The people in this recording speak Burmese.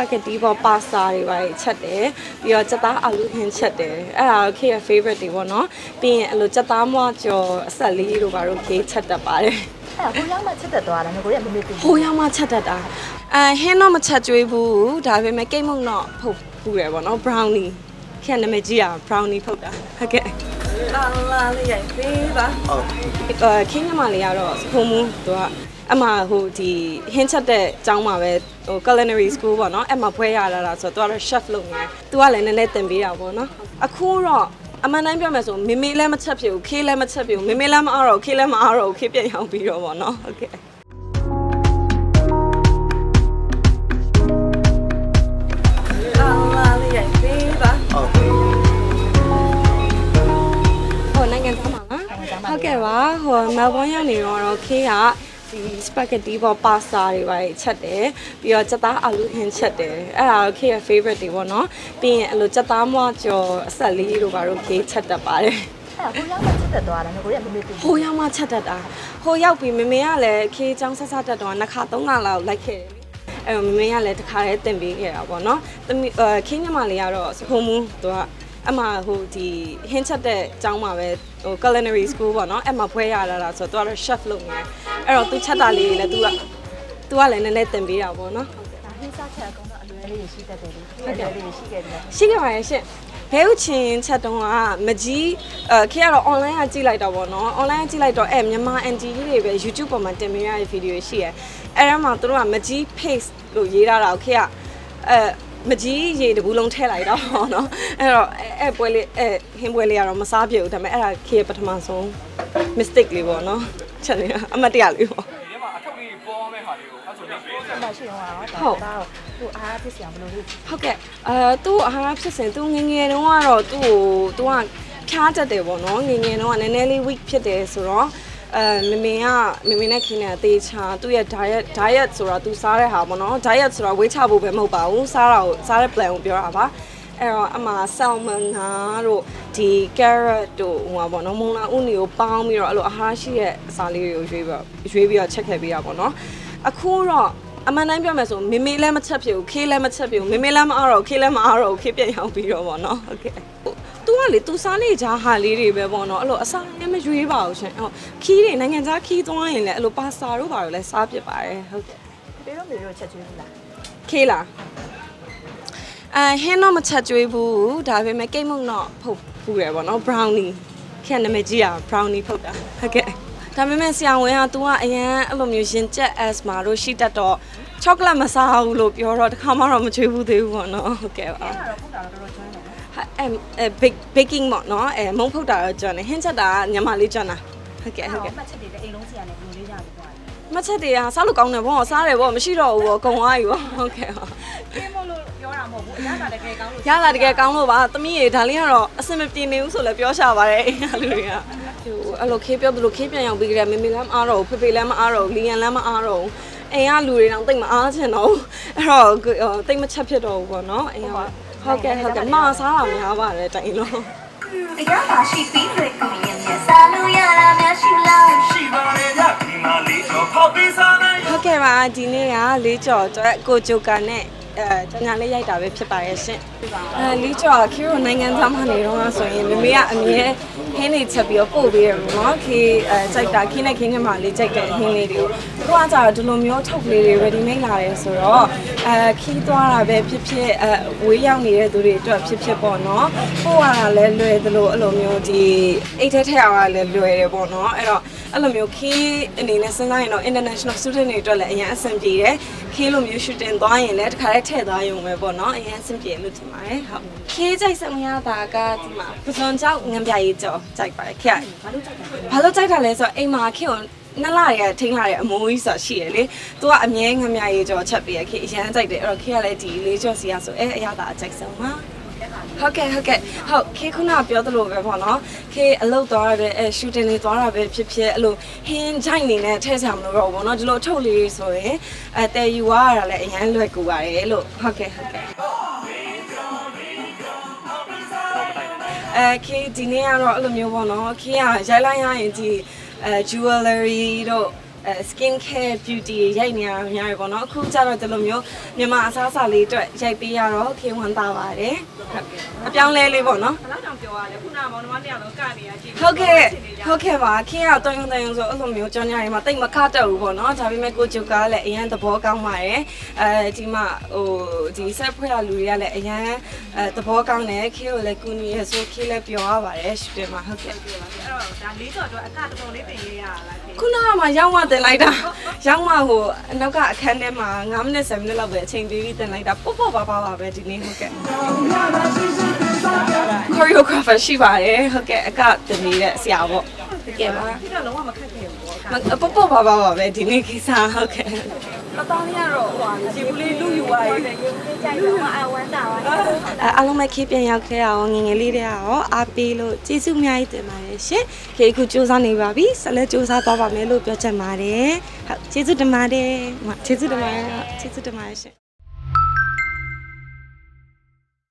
spaghetti ပေါ့ pasta တွေပါချက်တယ်ပြီးတော့ချက်သားအာလူဟင်းချက်တယ်အဲ့ဒါခေရဲ့ favorite တွေပေါ့နော်ပြီးရင်အဲ့လိုချက်သားမွားကျော်အဆက်လေးတို့ပါတို့ခေချက်တတ်ပါတယ်အဲ့ဒါကိုရောက်မှချက်သက်သွားတာငါကိုရမမေ့ဘူးဟိုရောက်မှချက်တတ်တာအဲဟင်းတော့မချက်ကျွေးဘူးဒါပေမဲ့ကိတ်မုံတော့ဖုတ်ဖူးတယ်ပေါ့နော် brownie ခေနာမည်ကြီးอ่ะ brownie ဖုတ်တာဟုတ်ကဲ့လာလာလေးရိုက်ပေးပါဟုတ်အဲခင်းညမလေးကတော့စခုံမူသူက အမဟိုဒီဟင်းချက်တဲ့ကျောင်းမှာပဲဟို culinary school ပေါ့နော်အဲ့မှာဖွဲရလာတာဆိုတော့သူကတော့ chef လုပ်နေတယ်သူကလည်းနည်းနည်းသင်ပေးတာပေါ့နော်အခုတော့အမှန်တိုင်းပြောမယ်ဆိုမေမေလည်းမချက်ဖြစ်ဘူးခေးလည်းမချက်ဖြစ်ဘူးမေမေလည်းမအားတော့ဘူးခေးလည်းမအားတော့ဘူးခေးပြန်ရောက်ပြီးတော့ပေါ့နော်ဟုတ်ကဲ့လာလာလေးရိုက်ပေးပါဟုတ်ဟိုနိုင်ငံသားမှာလားဟုတ်ကဲ့ပါဟိုမဲလ်ဘွန်းရောက်နေတော့ခေးက ဒီ spaghetti ပေါ့ pasta တွေပါချက်တယ်ပြီးတော့ချက်သားအာလူဟင်းချက်တယ်အဲ့ဒါခေးရဲ့ favorite တွေပေါ့နော်ပြီးရင်အဲ့လိုချက်သားမွားကျော်အဆက်လေးတို့ပါတို့ခေးချက်တတ်ပါတယ်အဲ့ဒါကိုရောက်မှချက်သက်သွားတာငါကိုရမမေ့ဘူးဟိုရောက်မှချက်တတ်တာဟိုရောက်ပြီးမမေကလည်းခေးချောင်းဆက်ဆက်တက်တော့နှစ်ခါသုံးခါလောက်လိုက်ခဲ့တယ်လေအဲ့တော့မမေကလည်းတစ်ခါတည်းတင်ပေးခဲ့တာပေါ့နော်သမီးအဲခင်းညမလေးကတော့စခုံမူသူက အမဟိုဒီဟင်းချက်တဲ့ကျောင်းမှာပဲဟို culinary school ပေါ့နော်အဲ့မှာဖွဲရလာတာဆိုတော့သူကတော့ chef လုပ်နေတယ်အဲ့တော့သူချက်တာလေးတွေလည်းသူကသူကလည်းနည်းနည်းတင်ပေးတာပေါ့နော်ဒါဟင်းစားချက်အကောင်တော့အလွယ်လေးရှိတတ်တယ်လေအလွယ်လေးရှိခဲ့တယ်ရှိခဲ့ပါရဲ့ရှင့်ဘဲဥချင်းချက်တုံးကမကြီးအဲခေကတော့ online ကကြည့်လိုက်တော့ဗောနော် online ကကြည့်လိုက်တော့အဲမြန်မာ NT ကြီးတွေပဲ YouTube ပေါ်မှာတင်ပေးရတဲ့ဗီဒီယိုရှိရယ်အဲဒါမှသူတို့ကမကြီး paste လို့ရေးထားတာကိုခေကအဲ မကြီးရေတဘူးလုံးထည့်လိုက်တော့ဗောနော်အဲ့တော့အဲအဲပွဲလေးအဲဟင်းပွဲလေးကတော့မစားပြဘူးဒါပေမဲ့အဲ့ဒါခေရဲ့ပထမဆုံး mistake လေးဗောနော်ချက်နေအမတ်တရလေးဗောဒီထဲမှာအထုပ်လေးပေါ်မဲ့ဟာတွေကိုအဲ့ဆိုနေပြောစအဲ့ဒါရှိတော့ဟာဒါတော့သူအားဖြစ်စရာမလိုဘူးဟုတ်ကဲ့အဲသူ့အာဟာရဖြစ်စဉ်သူငယ်ငယ်တုန်းကတော့သူ့ကိုသူကဖြားတတ်တယ်ပေါ့နော်ငယ်ငယ်တုန်းကနည်းနည်းလေး weak ဖြစ်တယ်ဆိုတော့ အဲမမေကမမေနဲ့ခင်နဲ့အသေးချာသူ့ရဲ့ diet diet ဆိုတာသူစားတဲ့ဟာပေါ့နော် diet ဆိုတာဝေးချဖို့ပဲမဟုတ်ပါဘူးစားတာကိုစားတဲ့ plan ကိုပြောတာပါအဲ့တော့အမ salmon ဟာတို့ဒီ carrot တို့ဟိုပါပေါ့နော်မုံလာဥနီကိုပေါင်းပြီးတော့အဲ့လိုအဟာရရှိတဲ့အစာလေးတွေကိုရွေးပြီးတော့ရွေးပြီးတော့ချက်ခဲ့ပေးတာပေါ့နော်အခုတော့အမှန်တိုင်းပြောမယ်ဆိုမေမေလည်းမချက်ဖြစ်ဘူးခေးလည်းမချက်ဖြစ်ဘူးမေမေလည်းမအားတော့ဘူးခေးလည်းမအားတော့ဘူးခေးပြန်ရောက်ပြီးတော့ဗောနော်ဟုတ်ကဲ့ သူကလေသူစားနေကြဟာလေးတွေပဲပေါ့နော်အဲ့လိုအစားလည်းမရွေးပါဘူးရှင်ဟုတ်ခီးတွေနိုင်ငံခြားခီးသွားရင်လည်းအဲ့လိုပါစတာတို့ပါတော့လည်းစားဖြစ်ပါတယ်ဟုတ်ကဲ့ ပေတော့မေတို့ချက်ကျွေးဘူးလား ခေးလားအဲဟင်းတော့မချက်ကျွေးဘူးဒါပေမဲ့ကိတ်မုံတော့ဖုတ်ဖူးတယ်ဗောနော် brownie ခေနာမည်ကြီးอ่ะ brownie ဖုတ်တာဟုတ်ကဲ့ဒါပေမဲ့ဆရာဝန်က तू ကအရန်အဲ့လိုမျိုးရင်ကျက် asthma တို့ရှိတတ်တော့ chocolate မစားဘူးလို့ပြောတော့တခါမှတော့မကျွေးဘူးသေးဘူးပေါ့နော်ဟုတ်ကဲ့ပါ အဲ့ဒါတော့ဖုတ်တာတော့တော်တော်ကျွမ်းတယ်နော် ဟာ အဲအဲ bake baking ပေါ့နော်အဲမုံဖုတ်တာတော့ကျွမ်းတယ်ဟင်းချက်တာကညမလေးကျွမ်းတာဟုတ်ကဲ့ဟုတ်ကဲ့မှတ်ချက်တွေအိမ်လုံးစီရတယ်ဘယ်လိုလေးကြပြီကွာမချက်တွေကစားလို့ကောင်းတယ်ပေါ့စားတယ်ပေါ့မရှိတော့ဘူးပေါ့ကုံသွားပြီပေါ့ဟုတ်ကဲ့ပါကင်းမလို့ပြောတာမဟုတ်ဘူးအရသာတကယ်ကောင်းလို့ရတာတကယ်ကောင်းလို့ပါသမီးရေဒါလေးကတော့အဆင်မပြေနေဘူးဆိုလည်းပြောရှာပါတယ်အိမ်ကလူတွေကဟိုအဲ့လိုခေးပြောသလိုခေးပြန်ရောက်ပြီးကြတယ်မေမေလည်းမအားတော့ဘူးဖေဖေလည်းမအားတော့ဘူးလီယန်လည်းမအားတော့ဘူးအိမ်ကလူတွေတော့တိတ်မအားချင်တော့ဘူးအဲ့တော့တိတ်မချက်ဖြစ်တော့ဘူးပေါ့နော်အိမ်က ဟုတ်ကဲ့ဟုတ်ကဲ့မစားတာများပါတယ်တိုင်လို့တရားပါရှိပြီးတဲ့ကိုရင်မြတ်စားလို့ရတာများရှိလားရှိပါတယ်ဗျဒီမှာလေးတော့ဖောက်ပေးစားနိုင်ဟုတ်ကဲ့ပါဒီနေ့ကလေးကျော်အတွက်ကိုဂျိုကာနဲ့အဲကျန်ညာလေးရိုက်တာပဲဖြစ်ပါရဲ့ရှင်အဲလေးကျော်ခေရိုနိုင်ငံသားမှနေတော့ဆိုရင်မမေကအမြဲ ဟင်းနေချက်ပြီးတော့ပို့ပေးရမှာနော်ခေအဲကြိုက်တာခင်းနဲ့ခင်းနဲ့မှလေးကြိုက်တဲ့ဟင်းလေးတွေကိုကိုကကြတော့ဒီလိုမျိုးထုတ်လေးတွေ ready made လာတယ်ဆိုတော့အဲခီးသွားတာပဲဖြစ်ဖြစ်အဲဝေးရောက်နေတဲ့သူတွေအတွက်ဖြစ်ဖြစ်ပေါ့နော်ပို့ရတာလည်းလွယ်သလိုအဲ့လိုမျိုးဒီအိတ်ထဲထည့်အောင်လည်းလွယ်တယ်ပေါ့နော်အဲ့တော့ အဲ့လိုမျိုးခီးအနေနဲ့စဉ်းစားရင်တော့ international student တွေအတွက်လည်းအရင်အဆင်ပြေတယ်ခီးလိုမျိုး shooting သွားရင်လည်းတစ်ခါတည်းထည့်သွားရုံပဲပေါ့နော်အရင်အဆင်ပြေလို့ထင်ပါတယ်ဟုတ်ခီးကြိုက်စမရတာကဒီမှာပစွန်ကြောက်ငံပြရေးကြောကြိုက်ပါတယ်ခေဘာလို့ကြိုက်တာဘာလို့ကြိုက်တာလဲဆိုတော့အိမ်မှာခေကိုနှစ်လတွေကထိန်းလာတဲ့အမိုးကြီးဆိုရှိရလေသူကအမြဲငံပြရေးကြောချက်ပြီးရခေအရန်ကြိုက်တယ်အဲ့တော့ခေကလည်းဒီလေးကြောစီရဆိုအဲအရသာအကြိုက်ဆုံးပါ ဟုတ်ကဲ့ဟုတ်ကဲ့ဟုတ်ခေခုနပြောသလိုပဲပေါ့နော်ခေအလုပ်သွားရတဲ့အဲ shooting လေးသွားတာပဲဖြစ်ဖြစ်အဲ့လိုဟင်းဂျိုက်နေနဲ့ထည့်ဆံမလို့တော့ဘူးပေါ့နော်ဒီလိုအထုပ်လေးဆိုရင်အဲတဲယူရတာလည်းအရန်လွယ်ကူပါတယ်လို့ဟုတ်ကဲ့ဟုတ်ကဲ့အဲခေဒီနေ့ကတော့အဲ့လိုမျိုးပေါ့နော်ခေကရိုက်လိုက်ရရင်ဒီအဲ jewelry တို့ အဲ skin care beauty ရိုက်နေရတာများရပေါ့နော်အခုကျတော့ဒီလိုမျိုးမြန်မာအစားအစာလေးအတွက်ရိုက်ပေးရတော့ခင်ဝန်တာပါတယ်ဟုတ်အပြောင်းလဲလေးပေါ့နော်ဘယ်လောက်တောင်ပြောရလဲခုနကမောင်နှမနှစ်ယောက်လုံးကနေရကြည့်ဟုတ်ကဲ့ဟုတ်ကဲ့ပါခင်ရတော့ရုံတရုံဆိုအဲ့လိုမျိုးကြောင်ညာရီမှာတိတ်မခတ်တော့ဘူးပေါ့နော်ဒါပေမဲ့ကိုကျုပ်ကလည်းအရန်သဘောကောင်းပါတယ်အဲဒီမှာဟိုဒီဆက်ဖွဲ့ရလူတွေကလည်းအရန်အဲသဘောကောင်းတယ်ခေကိုလည်းကူညီရဆိုခေလည်းပြောရပါတယ်ရှူတယ်မှာဟုတ်ကဲ့အဲ့တော့ဒါလေးကျော်တော့အကတော်တော်လေးတင်ရရလားခင်ခုနကမှရောက်မှတင်လိုက်တာရောက်မှဟိုအနောက်ကအခန်းထဲမှာ9မိနစ်10မိနစ်လောက်ပဲအချိန်ပေးပြီးတင်လိုက်တာပေါ့ပေါ့ပါပါပါပဲဒီနေ့ဟုတ်ကဲ့ choreographer ရှိပါတယ်ဟုတ်ကဲ့အကတင်နေတဲ့ဆရာပေါ့ဟုတ်ကဲ့ပါဒီတော့လုံးဝမခက်ခဲ့ဘူးပေါ့အကမပေါ့ပေါ့ပါပါပါပဲဒီနေ့ကိစ္စဟုတ်ကဲ့ အတောင်းရတော့ဟိုဒီဘူးလေးလူယူပါရဲ့ကြိုက်တော့အဝမ်းတာပါအဲအားလုံးပဲခေးပြန်ရောက်ခဲ့အောင်ငယ်ငယ်လေးတွေရောအားပေးလို့ကျေးဇူးအများကြီးတင်ပါတယ်ရှင်ခေးအခုစူးစမ်းနေပါပြီဆက်လက်စူးစမ်းသွားပါမယ်လို့ပြောချင်ပါတယ်ဟုတ်ကျေးဇူးတင်ပါတယ်ကျေးဇူးတင်ပါတယ်ကျေးဇူးတင်ပါတယ်ရှင်